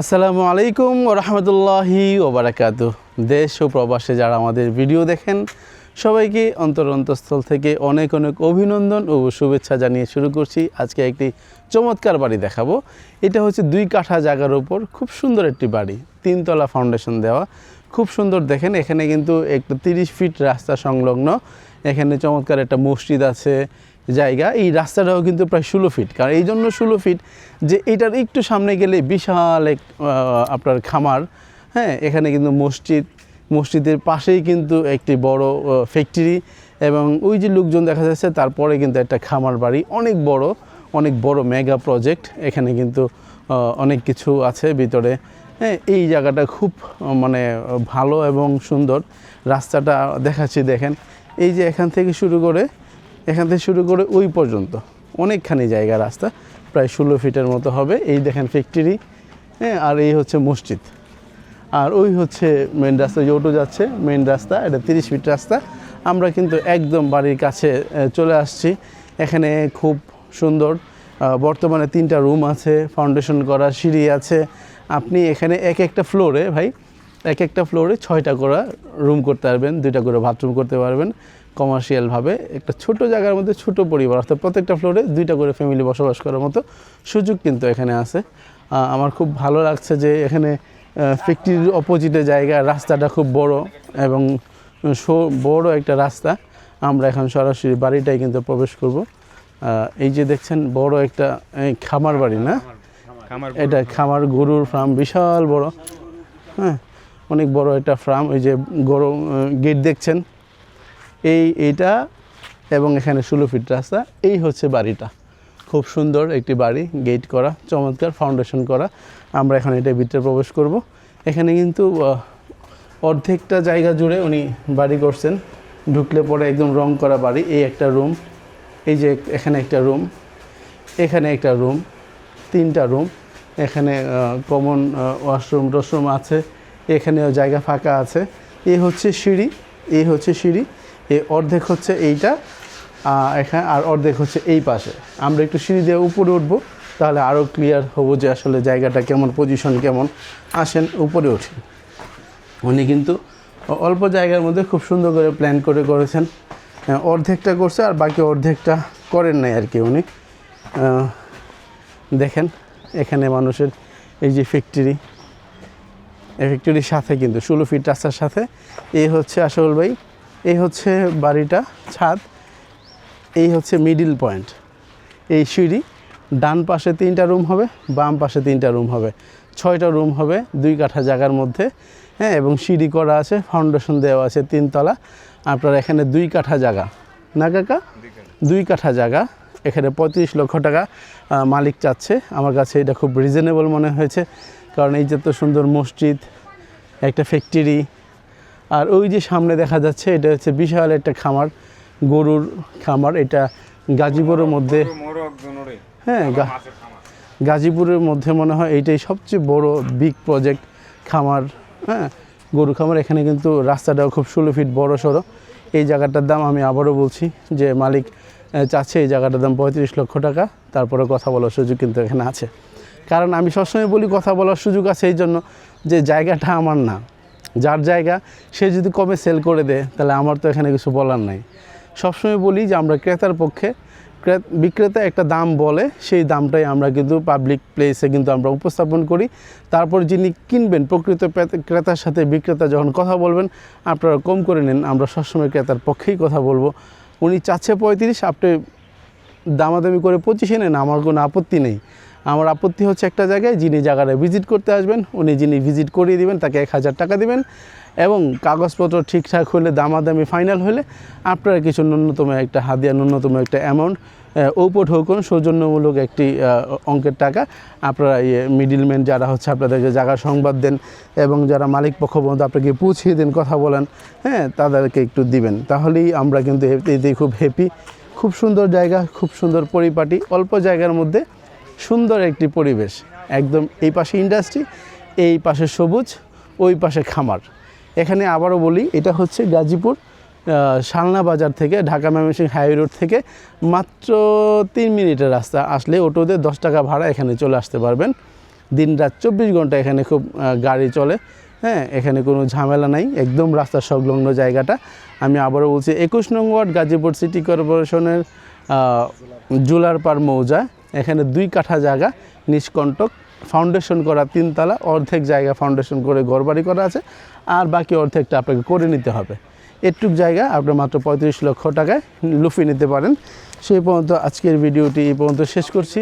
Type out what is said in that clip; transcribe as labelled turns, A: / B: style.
A: আসসালামু আলাইকুম রহমতুল্লাহি ওবরাকাত দেশ ও প্রবাসে যারা আমাদের ভিডিও দেখেন, সবাইকে অন্তর অন্তঃস্থল থেকে অনেক অনেক অভিনন্দন ও শুভেচ্ছা জানিয়ে শুরু করছি। আজকে একটি চমৎকার বাড়ি দেখাবো। এটা হচ্ছে দুই কাঠা জায়গার উপর খুব সুন্দর একটি বাড়ি। তিনতলা ফাউন্ডেশন দেওয়া। খুব সুন্দর দেখেন, এখানে কিন্তু একটু তিরিশ ফিট রাস্তা সংলগ্ন। এখানে চমৎকার একটা মসজিদ আছে জায়গা, এই রাস্তাটাও কিন্তু প্রায় ষোলো ফিট কারণ এই জন্য ষোলো ফিট যে এটার একটু সামনে গেলে বিশাল এক আপনার খামার। হ্যাঁ এখানে কিন্তু মসজিদ, মসজিদের পাশেই কিন্তু একটি বড় ফ্যাক্টরি এবং ওই যে লোকজন দেখা যাচ্ছে, তারপরে কিন্তু একটা খামার বাড়ি। অনেক বড় অনেক বড় মেগা প্রজেক্ট এখানে কিন্তু অনেক কিছু আছে ভিতরে। হ্যাঁ এই জায়গাটা খুব মানে ভালো এবং সুন্দর। রাস্তাটা দেখাচ্ছি, দেখেন। এই যে এখান থেকে শুরু করে এখান থেকে শুরু করে ওই পর্যন্ত। অনেকখানি জায়গা রাস্তা, প্রায় ষোলো ফিটের মতো হবে। এই দেখেন ফ্যাক্টরি হ্যাঁ আর এই হচ্ছে মসজিদ। আর ওই হচ্ছে মেন রাস্তা, যে যাচ্ছে মেন রাস্তা, এটা তিরিশ ফিট রাস্তা। আমরা কিন্তু একদম বাড়ির কাছে চলে আসছি। এখানে খুব সুন্দর বর্তমানে তিনটা রুম আছে ফাউন্ডেশন করা, সিঁড়ি আছে। আপনি এখানে এক একটা ফ্লোরে, ভাই, এক একটা ফ্লোরে ছয়টা করে রুম করতে পারবেন, দুইটা করে বাথরুম করতে পারবেন। কমার্শিয়ালভাবে একটা ছোট জায়গার মধ্যে ছোট পরিবার অর্থাৎ প্রত্যেকটা ফ্লোরে দুইটা করে ফ্যামিলি বসবাস করার মতো সুযোগ কিন্তু এখানে আছে। আমার খুব ভালো লাগছে যে এখানে ফ্যাক্টরির অপোজিটে জায়গা রাস্তাটা খুব বড় এবং সো- বড় একটা রাস্তা। আমরা এখন সরাসরি বাড়িটাই কিন্তু প্রবেশ করব। এই যে দেখছেন বড় একটা এই খামার বাড়ি না? এটা খামার গরুর ফার্ম বিশাল বড়। হ্যাঁ অনেক বড় একটা ফার্ম ওই যে গরু গেট দেখছেন? এই এইটা এবং এখানে ষোলো ফিট রাস্তা, এই হচ্ছে বাড়িটা। খুব সুন্দর একটি বাড়ি গেট করা, চমৎকার ফাউন্ডেশন করা। আমরা এখন এটা ভিতরে প্রবেশ করব। এখানে কিন্তু অর্ধেকটা জায়গা জুড়ে উনি বাড়ি করছেন। ঢুকলে পরে একদম রং করা বাড়ি, এই একটা রুম এই যে এখানে একটা রুম এখানে একটা রুম তিনটা রুম এখানে কমন ওয়াশরুম টশরুম আছে, এখানেও জায়গা ফাঁকা আছে। এই হচ্ছে সিঁড়ি, এই হচ্ছে সিঁড়ি এই অর্ধেক হচ্ছে এইটা এখানে, আর অর্ধেক হচ্ছে এই পাশে। আমরা একটু সিঁড়ি দিয়ে উপরে উঠবো, তাহলে আরও ক্লিয়ার হব যে আসলে জায়গাটা কেমন পজিশন কেমন। আসেন, উপরে উঠি। উনি কিন্তু অল্প জায়গার মধ্যে খুব সুন্দর করে প্ল্যান করে করেছেন। অর্ধেকটা করছে আর বাকি অর্ধেকটা করেন নাই আর কি উনি। দেখেন, এখানে মানুষের এই যে ফ্যাক্টরি এই ফ্যাক্টরির সাথে কিন্তু, ষোলো ফিট রাস্তার সাথে। এই হচ্ছে আসল ভাই এই হচ্ছে বাড়িটা, ছাদ। এই হচ্ছে মিডিল পয়েন্ট এই সিঁড়ি, ডান পাশে তিনটা রুম হবে, বাম পাশে তিনটা রুম হবে। ছয়টা রুম হবে, দুই কাঠা জায়গার মধ্যে। হ্যাঁ এবং সিঁড়ি করা আছে ফাউন্ডেশন দেওয়া আছে তিনতলা। আপনার এখানে দুই কাঠা জায়গা। না কাকা? দুই কাঠা জায়গা। এখানে পঁয়ত্রিশ লক্ষ টাকা মালিক চাচ্ছে। আমার কাছে এটা খুব রিজনেবল মনে হয়েছে। কারণ এই যে তো সুন্দর মসজিদ, একটা ফ্যাক্টরি আর ওই যে সামনে দেখা যাচ্ছে এটা হচ্ছে বিশাল একটা খামার গরুর খামার। এটা গাজীপুরের মধ্যে হ্যাঁ গাজীপুরের মধ্যে মনে হয় এইটাই সবচেয়ে বড় বিগ প্রজেক্ট খামার। হ্যাঁ গরু খামার। এখানে কিন্তু রাস্তাটাও খুব ষোলো ফিট বড় সড়ো। এই জায়গাটার দাম আমি আবারও বলছি যে মালিক চাচ্ছে এই জায়গাটার দাম পঁয়ত্রিশ লক্ষ টাকা। তারপরে কথা বলার সুযোগ কিন্তু এখানে আছে। কারণ আমি সবসময় বলি কথা বলার সুযোগ আছে এই জন্য যে জায়গাটা আমার না। যার জায়গা সে যদি কমে সেল করে দেয়, তাহলে আমার তো এখানে কিছু বলার নাই। সবসময় বলি যে আমরা ক্রেতার পক্ষে ক্রে- বিক্রেতা একটা দাম বলে, সেই দামটাই আমরা কিন্তু পাবলিক প্লেসে কিন্তু আমরা উপস্থাপন করি। তারপর যিনি কিনবেন, প্রকৃত ক্রেতার সাথে বিক্রেতা যখন কথা বলবেন, আপনারা কম করে নেন, আমরা সবসময় ক্রেতার পক্ষেই কথা বলব। উনি চাচ্ছে পঁয়ত্রিশ, আপনি দামাদামি করে পঁচিশে নেন, আমার কোনো আপত্তি নেই। আমার আপত্তি হচ্ছে একটা জায়গায় যিনি জায়গাটা ভিজিট করতে আসবেন, উনি যিনি ভিজিট করিয়ে দিবেন, তাকে এক হাজার টাকা দিবেন এবং কাগজপত্র ঠিকঠাক হলে, দামাদামি ফাইনাল হলে আপনারা কিছু ন্যূনতম একটা হাদিয়া, ন্যূনতম একটা অ্যামাউন্ট ঔপট হোকন সৌজন্যমূলক একটি অঙ্কের টাকা আপনারা ইয়ে মিডিলম্যান যারা হচ্ছে আপনাদেরকে জায়গা সংবাদ দেন এবং যারা মালিক পক্ষ পর্যন্ত আপনাকে পৌঁছিয়ে দেন, কথা বলেন হ্যাঁ তাদেরকে একটু দিবেন। তাহলেই আমরা কিন্তু এতে খুব হ্যাপি খুব সুন্দর জায়গা, খুব সুন্দর পরিপাটি, অল্প জায়গার মধ্যে সুন্দর একটি পরিবেশ। একদম এই পাশে ইন্ডাস্ট্রি এই পাশে সবুজ, ওই পাশে খামার। এখানে আবারও বলি, এটা হচ্ছে গাজীপুর শালনা বাজার থেকে, ঢাকা ময়মনসিংহ হাইওয়ে রোড থেকে মাত্র তিন মিনিটের রাস্তা। আসলে অটোতে দশ টাকা ভাড়া এখানে চলে আসতে পারবেন। দিন রাত চব্বিশ ঘণ্টা এখানে খুব গাড়ি চলে। হ্যাঁ এখানে কোনো ঝামেলা নাই, একদম রাস্তার সংলগ্ন জায়গাটা। আমি আবারও বলছি, একুশ নং ওয়ার্ড গাজীপুর সিটি কর্পোরেশনের জুলার পার মৌজা। এখানে দুই কাঠা জায়গা, নিষ্কণ্টক ফাউন্ডেশন করা তিনতলা, অর্ধেক জায়গা ফাউন্ডেশন করে ঘরবাড়ি করা আছে, আর বাকি অর্ধেকটা আপনাকে করে নিতে হবে। এটুক জায়গা আপনি মাত্র পঁয়ত্রিশ লক্ষ টাকায় লুফি নিতে পারেন। সেই পর্যন্ত আজকের ভিডিওটি এই পর্যন্ত শেষ করছি।